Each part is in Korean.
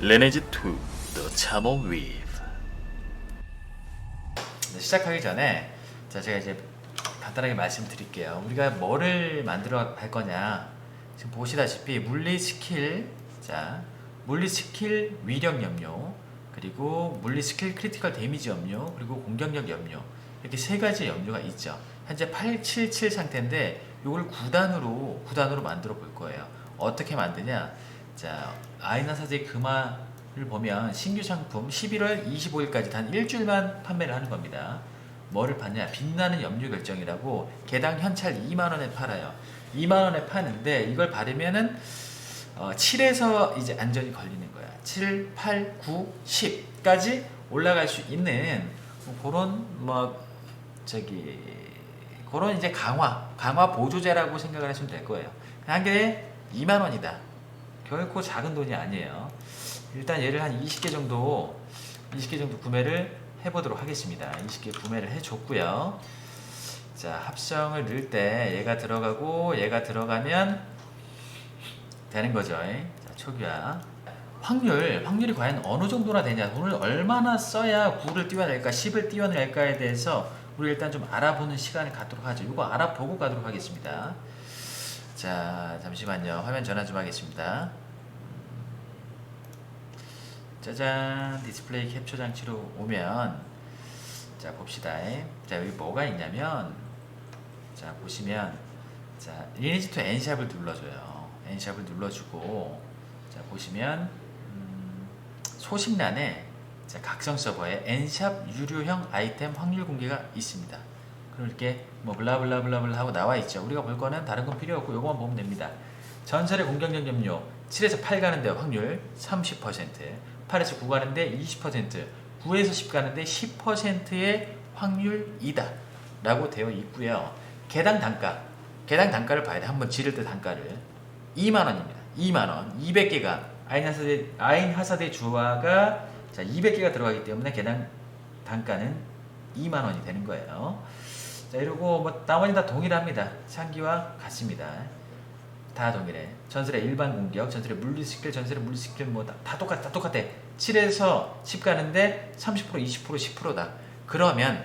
레네즈 2 The Chamon Weave 네, 시작하기 전에 자 제가 이제 간단하게 말씀드릴게요. 우리가 뭐를 만들어 갈 거냐 지금 보시다시피 물리 스킬 자 물리 스킬 위력 염료 그리고 물리 스킬 크리티컬 데미지 염료 그리고 공격력 염료 이렇게 세 가지 염료가 있죠. 현재 877 상태인데 이걸 9단으로 9단으로 만들어 볼 거예요. 어떻게 만드냐? 자 아이나 사제 금화를 보면 신규 상품 11월 25일까지 단 일주일만 판매를 하는 겁니다. 뭐를 파냐? 빛나는 염료 결정이라고 개당 현찰 2만 원에 팔아요. 2만 원에 파는데 이걸 바르면은 어, 7에서 이제 안전이 걸리는 거야. 7, 8, 9, 10까지 올라갈 수 있는 뭐 그런 뭐 저기 그런 이제 강화, 강화 보조제라고 생각을 하시면 될 거예요. 한 개에 2만 원이다. 결코 작은 돈이 아니에요. 일단 얘를 한 20개 정도 20개 정도 구매를 해보도록 하겠습니다. 20개 구매를 해줬고요. 자 합성을 넣을 때 얘가 들어가고 얘가 들어가면 되는 거죠. 자 초기화 확률 확률이 과연 어느 정도나 되냐 돈을 얼마나 써야 9를 띄워낼까 10을 띄워낼까에 대해서 우리 일단 좀 알아보는 시간을 갖도록 하죠. 이거 알아보고 가도록 하겠습니다. 자 잠시만요. 화면 전환 좀 하겠습니다. 짜잔 디스플레이 캡처 장치로 오면 자 봅시다 자 여기 뭐가 있냐면 자 보시면 자 리니지 투 N샵을 눌러줘요 N샵을 눌러주고 자 보시면 음, 소식란에 자 각성 서버에 N샵 유료형 아이템 확률 공개가 있습니다 이렇게 뭐 블라블라블라블라 하고 나와 있죠. 우리가 볼 거는 다른 건 필요 없고 요거만 보면 됩니다. 전설의 공격력 염료 7에서 8 가는데 확률 30% 8에서 9 가는데 20% 9에서 10 가는데 10%의 확률이다 라고 되어 있고요. 개당 단가 개당 단가를 봐야 돼. 한번 지를 때 단가를. 2만원입니다. 2만원. 200개가 아인 하사대, 아인 하사대 주화가 자 200개가 들어가기 때문에 개당 단가는 2만원이 되는 거예요 자 이러고 뭐 나머지 다 동일합니다 상기와 같습니다 다 동일해. 전설의 일반 공격, 전설의 물리 스킬, 전설의 물리 스킬 뭐다 똑같아, 다 똑같아. 7에서 10 가는데 30% 20% 10%다. 그러면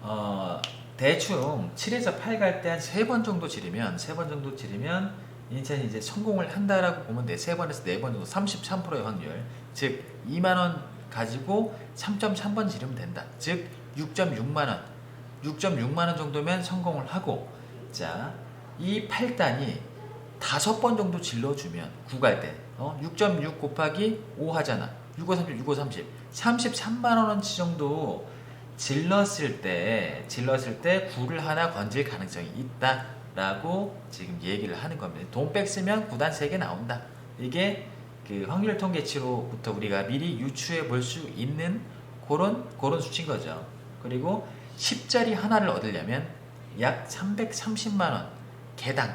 어 대충 7에서 8 갈 때 한 세 번 정도 지르면 세 번 정도 지르면 인천이 이제 성공을 한다라고 보면 돼. 세 번에서 네 번 정도 33%의 확률. 즉 2만 원 가지고 3.3번 지르면 된다. 즉 6.6만 원. 6.6만 원 정도면 성공을 하고 자, 이 8단이 다섯 번 정도 질러주면 9갈 때 어? 6.6 곱하기 5 하잖아. 6, 5, 30, 6, 5, 30 33만 원어치 정도 질렀을 때 질렀을 때 9를 하나 건질 가능성이 있다라고 지금 얘기를 하는 겁니다. 돈 뺐으면 9단 3개 나온다. 이게 그 확률 통계치로부터 우리가 미리 유추해 볼 수 있는 그런 그런 수치인 거죠. 그리고 10짜리 하나를 얻으려면 약 330만 원 개당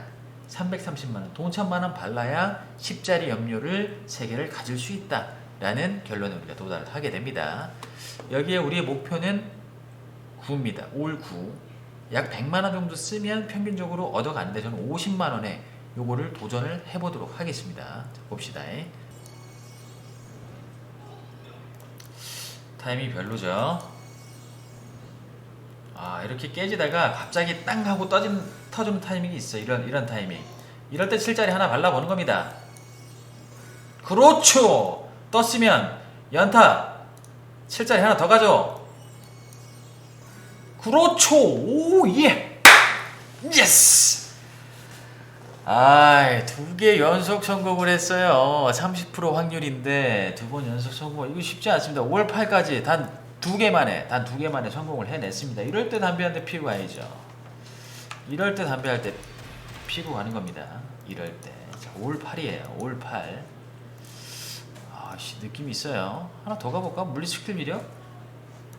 330만 원, 돈 천만 원 발라야 10짜리 염료를 3개를 가질 수 있다 라는 결론에 우리가 도달을 하게 됩니다. 여기에 우리의 목표는 9입니다. 올 9. 약 100만 원 정도 쓰면 평균적으로 얻어가는데 저는 50만 원에 요거를 도전을 해보도록 하겠습니다. 자, 봅시다. 타이밍이 별로죠. 아 이렇게 깨지다가 갑자기 땅 하고 떠진, 터지는 타이밍이 있어 이런 이런 타이밍. 이럴 때 7짜리 하나 발라보는 겁니다. 그렇죠. 떴으면 연타. 7짜리 하나 더 가져 그렇죠. 오예. 예스. 아이 두개 연속 성공을 했어요. 30% 확률인데 두 번 연속 성공. 이거 쉽지 않습니다. 5월 8까지 단 두 개만에 단 두 개만에 성공을 해냈습니다. 이럴 때 담배 한 대 피고 가야죠. 이럴 때 담배 할 때 피고 가는 겁니다. 이럴 때. 자, 5월 8이에요. 5월 8. 아씨 느낌 있어요. 하나 더 가볼까? 물리 스킬 미력?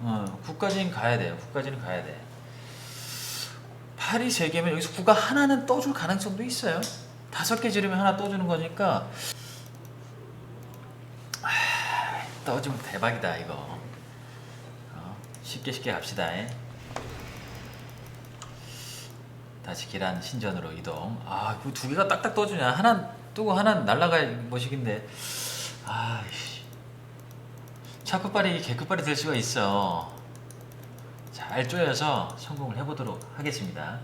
어, 9까지는 가야 돼요. 9까지는 가야 돼. 8이 3개면 여기서 9가 하나는 떠줄 가능성도 있어요. 다섯 개 지르면 하나 떠주는 거니까 아, 떠주면 대박이다 이거. 어, 쉽게 쉽게 갑시다. 예. 다시 계란 신전으로 이동. 아, 그 두 개가 딱딱 떠주냐? 하나 뜨고 하나 날라갈 것이긴데. 아이씨. 차끝발이 개끝발이 될 수가 있어. 잘 쪼여서 성공을 해보도록 하겠습니다.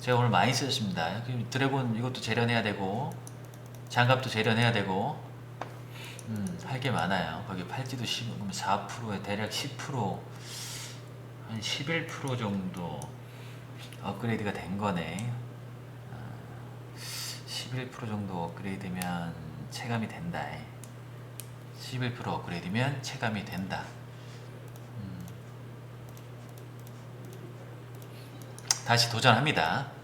제가 오늘 많이 쓰셨습니다. 그 드래곤 이것도 재련해야 되고 장갑도 재련해야 되고 음, 할 게 많아요. 거기 팔찌도 10, 그럼 4%에 대략 10%, 한 11% 정도 업그레이드가 된 거네. 아, 11% 정도 업그레이드면 체감이 된다. 11% 업그레이드면 체감이 된다. 음. 다시 도전합니다.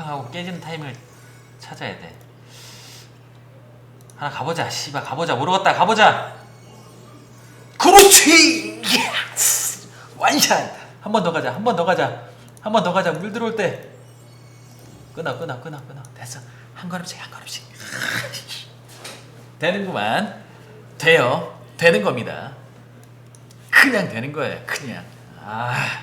팡팡하고 깨지는 타이밍을 찾아야 돼. 하나 가보자. 씨발 가보자. 모르겠다. 가보자. 그렇지. 예스! 완샷. 한 번 더 가자. 한 번 더 가자. 한 번 더 가자. 물 들어올 때. 끊어 끊어 끊어 끊어. 됐어. 한 걸음씩 한 걸음씩. 되는구만. 돼요. 되는 겁니다. 그냥 되는 거예요. 그냥. 아.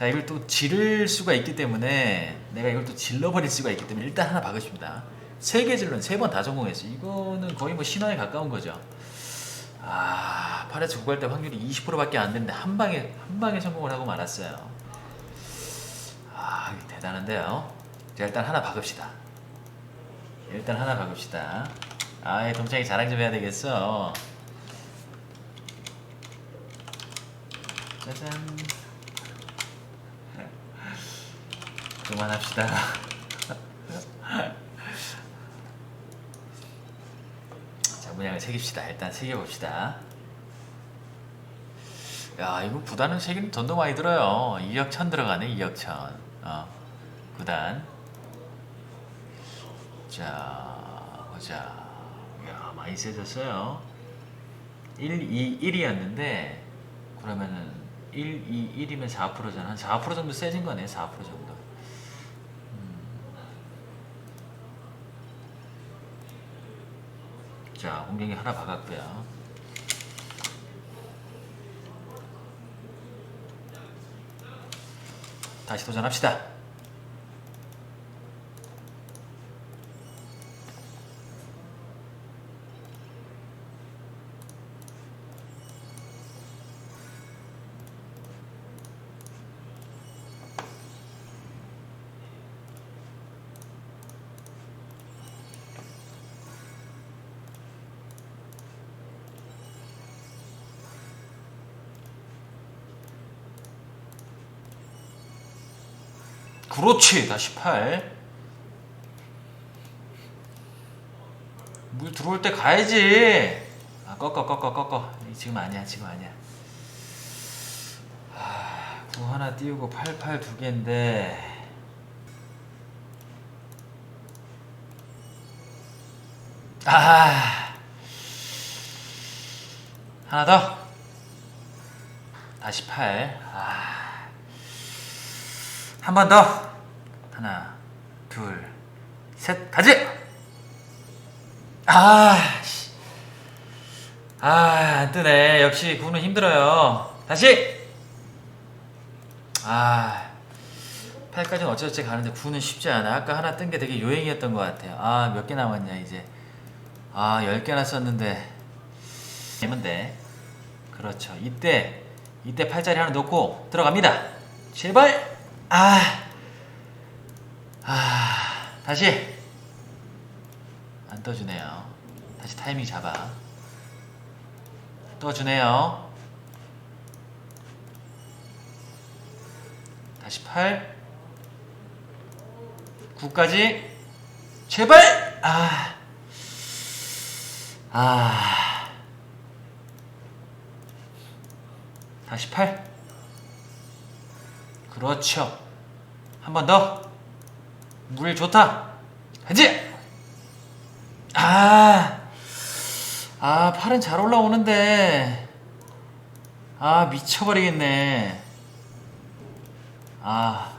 씨. 자, 이걸 또 지를 수가 있기 때문에 내가 이걸 또 질러버릴 수가 있기 때문에 일단 하나 박으십니다. 세 개 질러는 세 번 다 성공했어. 이거는 거의 뭐 신화에 가까운 거죠. 아, 8에서 9할 때 확률이 20%밖에 안 되는데 한 방에 한 방에 성공을 하고 말았어요. 아, 대단한데요. 자, 일단 하나 박읍시다. 일단 하나 박읍시다. 아, 동창이 자랑 좀 해야 되겠어. 짜잔. 그만합시다. 자, 문양을 새깁시다. 일단 새겨봅시다. 야, 이거 구단은 새기는 돈도 많이 들어요. 2억 천 들어가네, 2억 천. 어, 구단. 자, 보자. 야, 많이 세졌어요. 1, 2, 1이었는데, 그러면은 1, 2, 1이면 4%잖아. 한4% 정도 세진 거네, 4% 정도. 자, 공룡이 하나 박았고요. 다시 도전합시다. 그렇지. 다시 8. 물 들어올 때 가야지. 아, 꺾어, 꺾어, 꺾어. 지금 아니야, 지금 아니야. 아, 9 하나 띄우고 88 두 개인데. 아. 하나 더. 다시 8. 아. 한 번 더. 하나, 둘, 셋, 가지! 아, 씨. 아, 안 뜨네. 역시 구는 힘들어요. 다시! 아, 8까지는 어쩌저쩌 가는데 9는 쉽지 않아. 아까 하나 뜬 게 되게 요행이었던 것 같아요. 아, 몇 개 남았냐, 이제. 아, 10개나 썼는데. 되면 돼. 그렇죠. 이때, 이때 팔자리 하나 놓고 들어갑니다. 제발! 아, 아, 다시. 안 떠주네요. 다시 타이밍 잡아. 떠주네요. 다시 8. 9까지. 제발! 아. 아. 다시 8. 그렇죠. 한 번 더. 물 좋다. 가지. 아. 아, 팔은 잘 올라오는데. 아, 미쳐버리겠네. 아.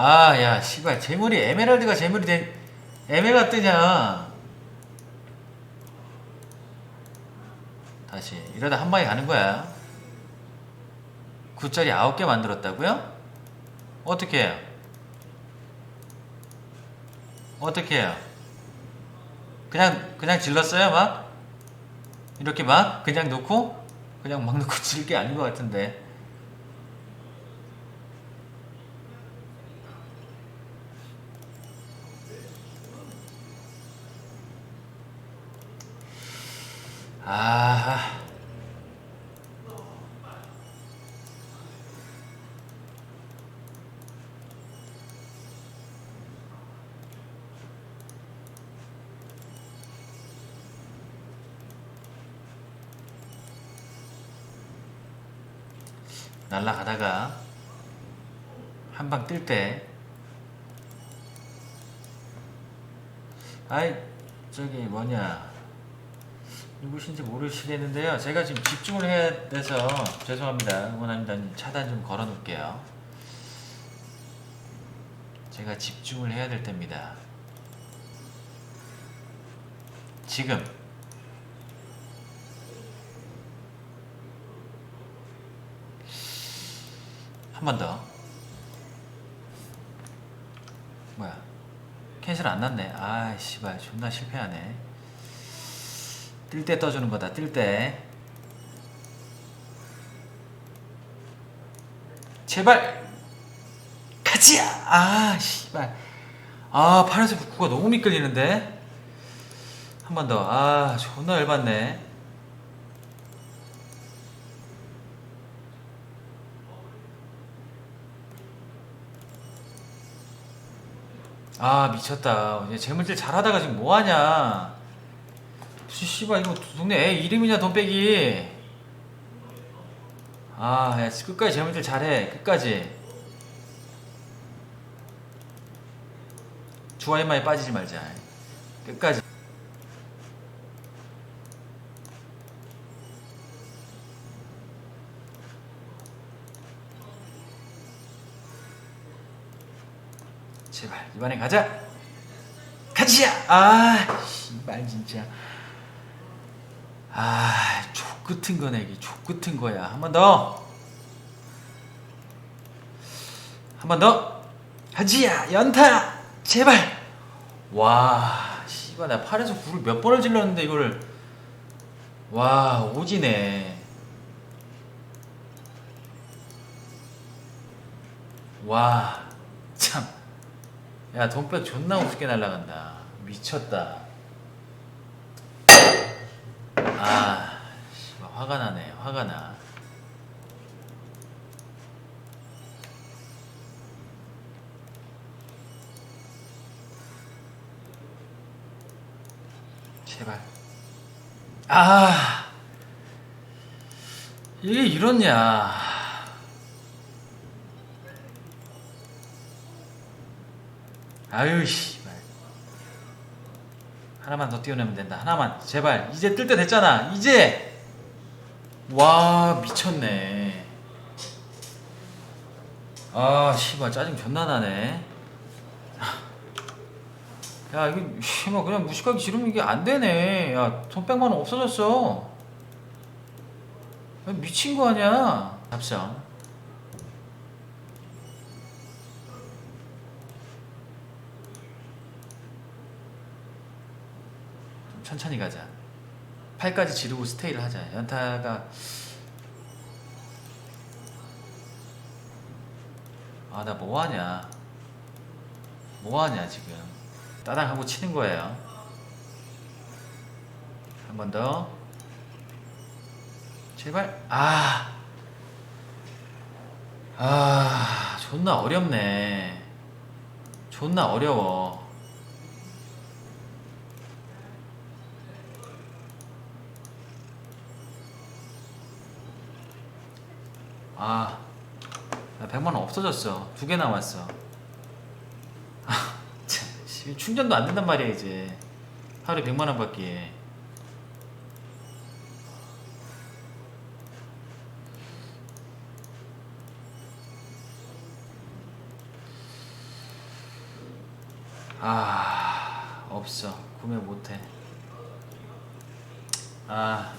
아, 야, 씨발, 재물이 에메랄드가 재물이 된 에메가 뜨냐? 다시 이러다 한 방에 가는 거야. 9짜리 9개 만들었다고요? 어떻게 해요? 어떻게 해요? 그냥 그냥 질렀어요, 막? 이렇게 막 그냥 놓고 그냥 막 놓고 질 게 아닌 것 같은데. 아. 날라가다가 한 방 뜰 때 아이 저기 뭐냐 누구신지 모르시겠는데요 제가 지금 집중을 해야 돼서 죄송합니다 응원합니다 차단 좀 걸어 놓을게요 제가 집중을 해야 될 때입니다 지금 한 번 더. 뭐야? 캔슬 안 났네. 아, 씨발, 존나 실패하네. 뜰때 떠주는 거다. 뜰 때. 제발. 가지야. 아, 씨발. 아, 팔에서 북구가 너무 미끌리는데. 한 번 더. 아, 존나 열받네. 아 미쳤다 이제 재물질 잘하다가 지금 뭐하냐 씨발 이거 동네 애 이름이냐 돈 빼기? 아야 끝까지 재물질 잘해 끝까지. 주화인마에 빠지지 말자. 끝까지. 제발 이번에 가자. 가지야 아 씨발 진짜 아 족끝은 거네 이게 족끝은 거야. 한 번 더. 한 번 더. 가지야 연타 제발. 와 씨발 나 팔에서 굴을 몇 번을 질렀는데 이거를. 와 오지네. 와 참. 야 돈백 존나 우습게 날라간다. 미쳤다 아 씨발 화가 나네 화가 나. 제발. 아 이게 이렇냐? 아유 씨발 하나만 더 띄워내면 된다. 하나만. 제발. 이제 뜰 때 됐잖아. 이제! 와 미쳤네. 아 씨발 짜증 존나 나네. 야 이거 씨발 그냥 무식하기 싫으면 이게 안 되네. 야 손백만 원 없어졌어. 야, 미친 거 아니야. 답장 좀 천천히 가자. 8까지 지르고 스테이를 하자. 연타가 아 나 뭐하냐 뭐하냐 지금 따당 하고 치는 거예요 한 번 더 제발 아 아, 존나 어렵네. 존나 어려워. 아, 나 100만 원 없어졌어. 두 개 남았어. 아, 참, 씨, 충전도 안 된단 말이야, 이제. 하루에 100만 원 받기에. 아 없어 구매 못해 아